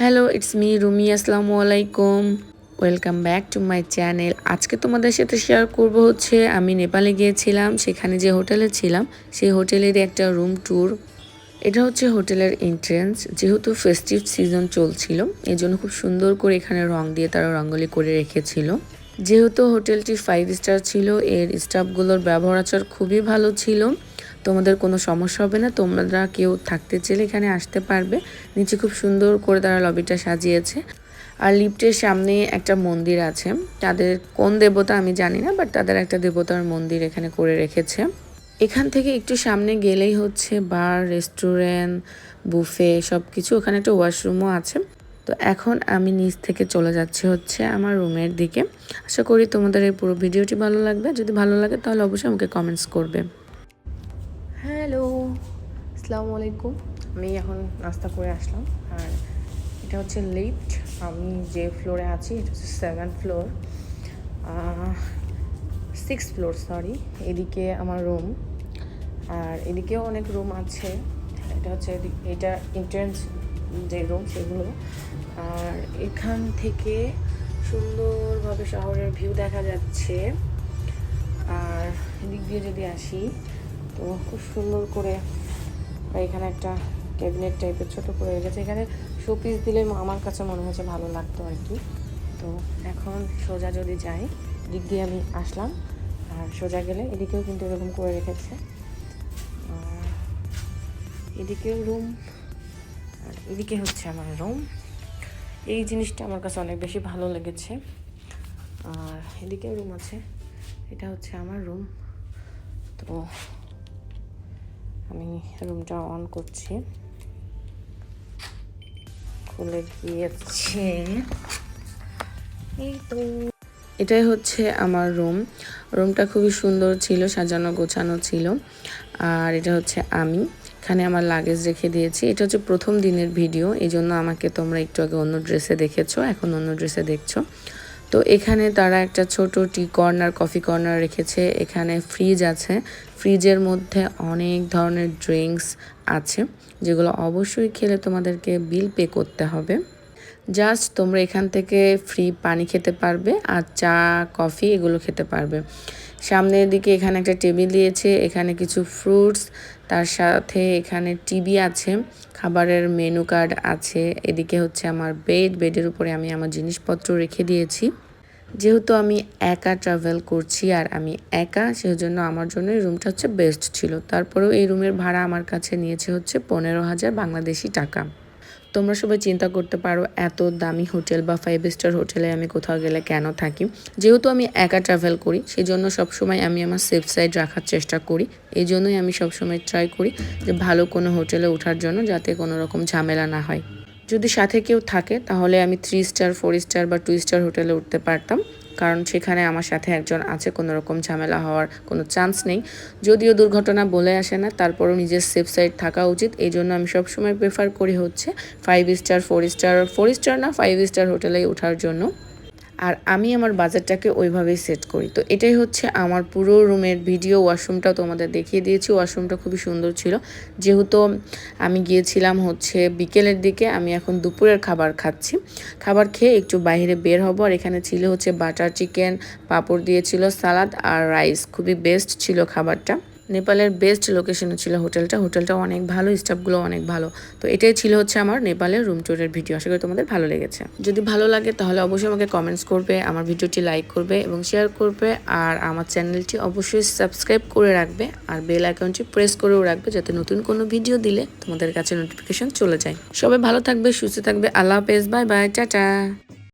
Hello it's me Rumi, আসসালামু আলাইকুম। Welcome back to my channel আজকে তোমাদের সাথে শেয়ার করব হচ্ছে, আমি নেপালে গিয়েছিলাম, সেখানে যে হোটেলে ছিলাম, সেই হোটেলেরই একটা রুম ট্যুর এটা হচ্ছে হোটেলের এন্ট্রেন্স যেহেতু ফেস্টিভ সিজন চলছিল এই জন্য খুব সুন্দর করে এখানে রং দিয়ে তারা রঙ্গলি করে রেখেছিল। যেহেতু হোটেলটি ফাইভ স্টার ছিল, এর স্টাফগুলোর ব্যবহার আচার খুবই ভালো ছিল। তোমাদের কোনো সমস্যা হবে না, তোমরা কেউ থাকতে চাইলে এখানে আসতে পারবে। নিচে খুব সুন্দর করে তারা লবিটা সাজিয়েছে। আর লিফটের সামনে একটা মন্দির আছে। তাদের কোন দেবতা আমি জানি না বাট তাদের একটা দেবতার মন্দির এখানে করে রেখেছে। এখান থেকে একটু সামনে গেলেই হচ্ছে বার রেস্টুরেন্ট বুফে সব কিছু ওখানে একটা ওয়াশরুমও আছে। তো এখন আমি নিচ থেকে চলে যাচ্ছি হচ্ছে আমার রুমের দিকে। আশা করি তোমাদের এই পুরো ভিডিওটি ভালো লাগবে। যদি ভালো লাগে তাহলে অবশ্যই আমাকে কমেন্টস করবে। আসসালামু আলাইকুম। আমি এখন নাস্তা করে আসলাম। আর এটা হচ্ছে লিফট আমি যে ফ্লোরে আছি, এটা হচ্ছে seven floor six floor sorry এদিকে আমার রুম আর এদিকেও অনেক রুম আছে। এটা হচ্ছে এটা এন্ট্রেন্স যে রুম সেগুলো। আর এখান থেকে সুন্দরভাবে শহরের ভিউ দেখা যাচ্ছে। আর এদিক দিয়ে যদি আসি, তো খুব সুন্দর করে বা এখানে একটা ক্যাবিনেট টাইপের ছোট করে রেখেছে। এখানে শোপিস দিলে আমার কাছে মনে হয়েছে ভালো লাগতো আর কি। তো এখন সোজা যদি যাই, দিক দিয়ে আমি আসলাম। আর সোজা গেলে এদিকেও কিন্তু এরকম করে রেখেছে। এদিকেও রুম আর এদিকে হচ্ছে আমার রুম এই জিনিসটা আমার কাছে অনেক বেশি ভালো লেগেছে। আর এদিকেও রুম আছে। এটা হচ্ছে আমার রুম তো আমি রুমটা অন করছি। খুলে গিয়েছে এই তো। এটাই হচ্ছে আমার রুম রুমটা খুবই সুন্দর ছিল, সাজানো গোছানো ছিল। আর এটা হচ্ছে আমি। এখানে আমার লাগেজ রেখে দিয়েছি। এটা হচ্ছে প্রথম দিনের ভিডিও এই জন্য আমাকে তোমরা একটু আগে অন্য ড্রেসে দেখেছ, এখন অন্য ড্রেসে দেখছ। তো এখানে তারা একটা ছোট টি কর্নার, কফি কর্নার রেখেছে। এখানে ফ্রিজ আছে। ফ্রিজের মধ্যে অনেক ধরনের ড্রিঙ্কস আছে, যেগুলো অবশ্যই খেলে তোমাদেরকে বিল পে করতে হবে। জাস্ট তোমরা এখান থেকে ফ্রি পানি খেতে পারবে আর চা, কফি এগুলো খেতে পারবে। সামনের দিকে এখানে একটা টেবিল দিয়েছে, এখানে কিছু ফ্রুটস, তার সাথে এখানে টিভি আছে, খাবারের মেনু কার্ড আছে, এদিকে হচ্ছে আমার বেড, বেডের উপরে আমি আমার জিনিসপত্র রেখে দিয়েছি। যেহেতু আমি একা ট্রাভেল করছি আর আমি একা, সেজন্য আমার জন্য এই রুমটা হচ্ছে বেস্ট ছিল। তারপরেও এই রুমের ভাড়া আমার কাছে নিয়েছে হচ্ছে পনেরো হাজার বাংলাদেশি টাকা। তোমরা সবাই চিন্তা করতে পারো, এত দামি হোটেল বা ফাইভ স্টার হোটেলে আমি কোথাও গেলে কেন থাকি। যেহেতু আমি একা ট্রাভেল করি সেই জন্য সবসময় আমি আমার সেফ সাইড রাখার চেষ্টা করি। এই জন্যই আমি সবসময় ট্রাই করি যে ভালো কোনো হোটেলে ওঠার জন্য যাতে কোনো রকম ঝামেলা না হয়। যদি সাথে কেউ থাকে, তাহলে আমি থ্রি স্টার ফোর স্টার বা টু স্টার হোটেলে উঠতে পারতাম। কারণ সেখানে আমার সাথে একজন আছে, কোনো রকম ঝামেলা হওয়ার কোনো চান্স নেই। যদিও দুর্ঘটনা বলে আসে না, তারপরও নিজের সেফ সাইড থাকা উচিত। এই জন্য আমি সবসময় প্রেফার করি হচ্ছে five star four star four star না ফাইভ স্টার হোটেলে ওঠার জন্য। আর আমি আমার বাজেটটাকে ওইভাবেই সেট করি। তো এটাই হচ্ছে আমার পুরো রুমের ভিডিও ওয়াশরুমটাও তোমাদের দেখিয়ে দিয়েছি। ওয়াশরুমটা খুবই সুন্দর ছিল। যেহেতু আমি গিয়েছিলাম হচ্ছে বিকেলের দিকে, আমি এখন দুপুরের খাবার খাচ্ছি। খাবার খেয়ে একটু বাইরে বের হব। আর এখানে ছিল হচ্ছে বাটার চিকেন পাঁপড় দিয়েছিল সালাদ আর রাইস খুবই বেস্ট ছিল খাবারটা। নেপালের বেস্ট লোকেশনে ছিল হোটেলটা। হোটেলটা অনেক ভালো, স্টাফগুলো অনেক ভালো। তো এটাই ছিল হচ্ছে আমার নেপালের রুম ট্যুরের ভিডিও আশা করি তোমাদের ভালো লেগেছে। যদি ভালো লাগে তাহলে অবশ্যই আমাকে কমেন্টস করবে, আমার ভিডিওটি লাইক করবে এবং শেয়ার করবে আর আমার চ্যানেলটি অবশ্যই সাবস্ক্রাইব করে রাখবে আর বেল আইকনটি প্রেস করেও রাখবে যাতে নতুন কোনো ভিডিও দিলে তোমাদের কাছে নোটিফিকেশন চলে যায়। সবাই ভালো থাকবে, সুস্থ থাকবে, আল্লাহ হাফেজ বাই বাই টাটা।